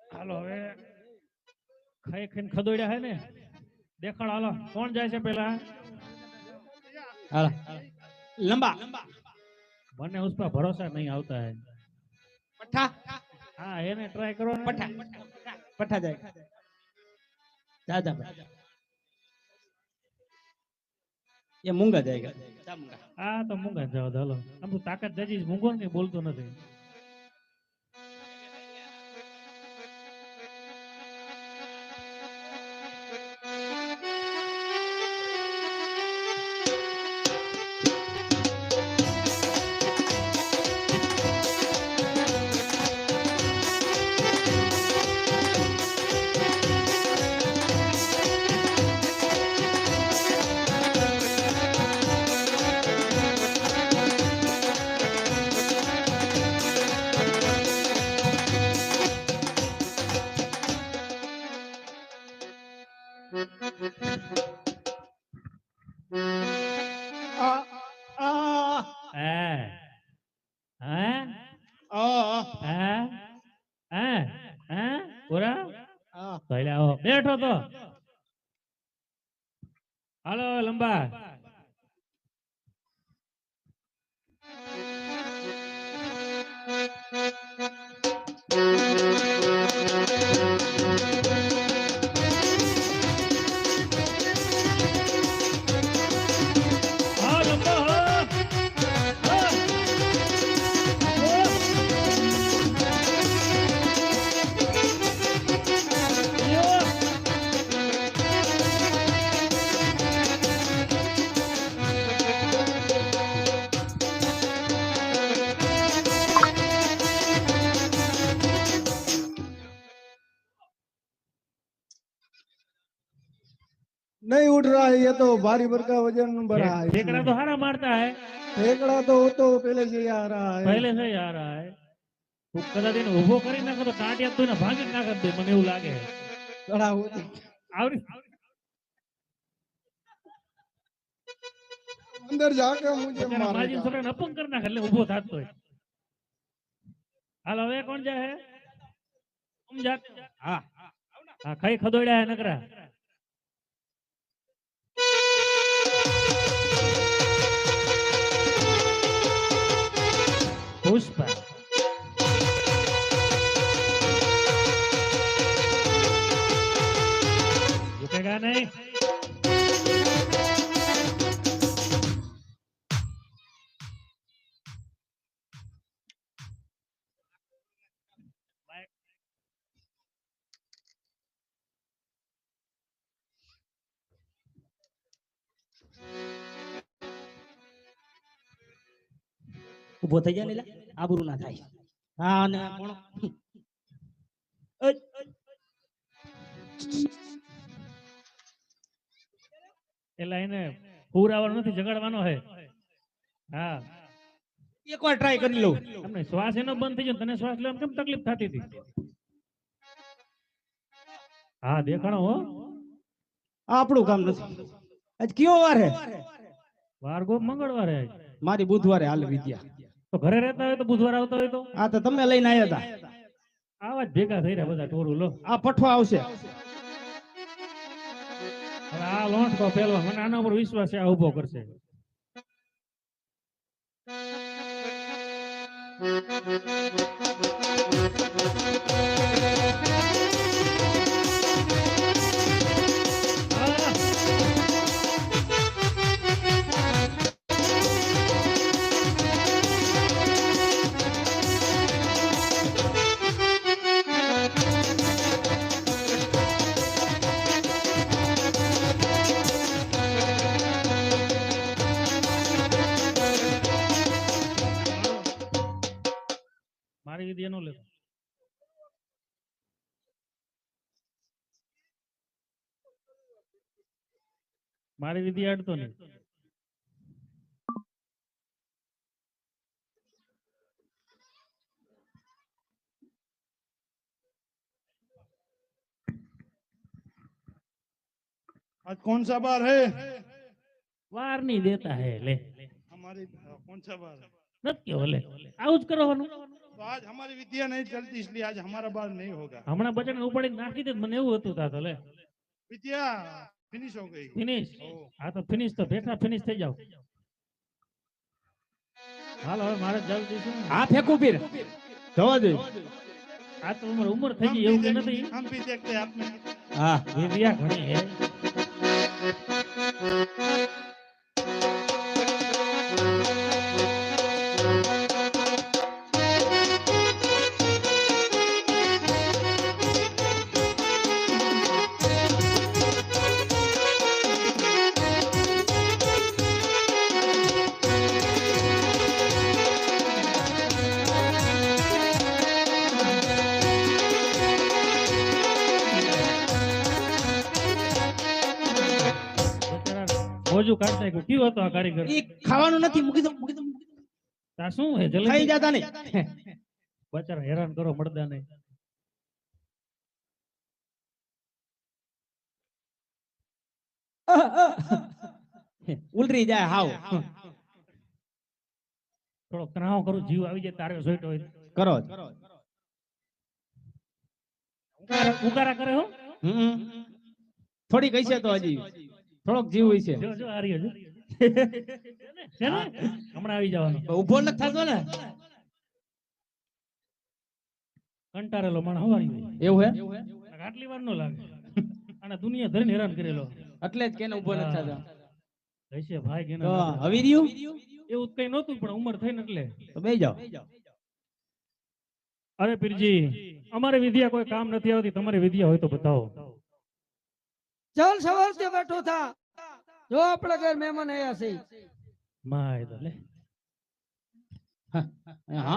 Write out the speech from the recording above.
હાલો હવે ખાઈ ખાઈને ખદોડ્યા હે ને? દેખાડ હાલો કોણ જાય છે પેલા હાલો. લંબા. મને ઉસ પર ભરોસા નહીં આવતા હે. પઠા. હા એને ટ્રાય કરો પઠ્ઠા પઠા. પઠા જાય. દાદા જા એ મૂંગા જાય હા, તો મૂંગા જાવ ચાલો આમ તાકાત જજી મૂંગો ને બોલતો નથી. ờ ờ à. À. Ờ à. À. À. Ủa vậy là ồ biết thôi tôi alo lamba नहीं उठ रहा है ये तो भारी भर का वजन बढ़ा है ठेकड़ा तो हारा मारता है फेंकड़ा तो वो तो पहले से ही आ रहा है પહેલે से आ रहा है તું કદાચ એને ઊભો કરી નાખો તો ટાંટિયા તું એને ભાંગી જ નાખત દે મને એવું લાગે खड़ा हो આવડી अंदर जाके मुझे અત્યારે માજી मारेगा છોકરાને અપંગ કરી નાખે એટલે ઊભો થાતો હોય હાલો હવે કોણ જાય तुम जा હા હા ખાઈ ખદોડ્યા હે નકરા પુષ્પા. ઝુકેગા નહીં. ઊભો થઈ જાય ને. આબરૂ ના થાય. હા ને કોણ? એટલે એને પુરાવાનો નથી જગાડવાનો હે. હા. એકવાર ટ્રાય કરી લઉં. તમને શ્વાસ એનો બંધ થઈ ગયો તને શ્વાસ લેવામાં કેમ તકલીફ થતી હતી? હા દેખાણો હો. આપણું કામ નથી. આજ કયો વાર હે? વારગો મંગળવારે મારી બુધવારે હાલ વિદ્યા. તો ઘરે રહેતા હોય તો બુધવાર આવતા હોય તો? આ તો તમે લઈને આવ્યા હતા. આવા જ ભેગા થઈ રહ્યા બધા ટોરું લો. આ પઠવા આવશે. આ લોટ તો પેલો મને આના ઉપર વિશ્વાસ છે આ ઊભો કરશે. હા. મારી વિધિ અડતો નહીં आज कौन सा बार है વાર નહીં દેતા હે લે हमारी कौन सा बार है નથી કેવો લે આવું જ કરવાનું तो आज हमारी विद्या नहीं चलती इसलिए आज हमारा बाल नहीं होगा હમણાં બચન ઉપાડી નાખી દે મને એવું હતું તા તો લે વિદ્યા ફિનિશ હો ગઈ. ફિનિશ હા. તો ફિનિશ તો બેઠા ફિનિશ થઈ જાવ હાલ હવે મારે જલ્દી શું હા ફેંકું પીર. જવા દે. આ તો ઉમર ઉમર થઈ ગઈ એવું નથી. હમ ભી દેખતે આપને. હા. વિદ્યા ઘણી હે. મોજું કાઢતા નાખ્યું. કેવો હતો આ કારીગર? ઈ ખાવાનું નથી મૂકી દો મૂકી દો તા શું હે ખાઈ જાતા ને બચારા હેરાન કરો મળદા ને ઉલરી જાય હાવ. થોડો કરાવ કરું જીવ આવી જાય તારે જોઈતો હોય કરો. ઉકારા કરે હો. થોડી કઈ છે તો હજી. થોડોક જીવ હોય છે. જો જો આ રહ્યો જો. હમણાં આવી જવાનો. ઊભો નથી થતો ને. કંટારેલો માણસ હવારી એવું હે? આટલી વાર નો લાગે. અને દુનિયા ધરીને હેરાન કરેલો. એટલે જ કેને ઊભો નથી થતો. હશે ભાઈ કેને હવી રહ્યું? એવું કઈ નહોતું પણ ઉંમર થઈને એટલે. તો બે જાઓ. અરે પીરજી અમારે વિદ્યા કોઈ કામ નથી આવતી. તમારી વિદ્યા હોય તો બતાવો. ચાલ સવારથી બેઠો થા. જો આપણા ઘર મહેમાન આયા છે. માય હા.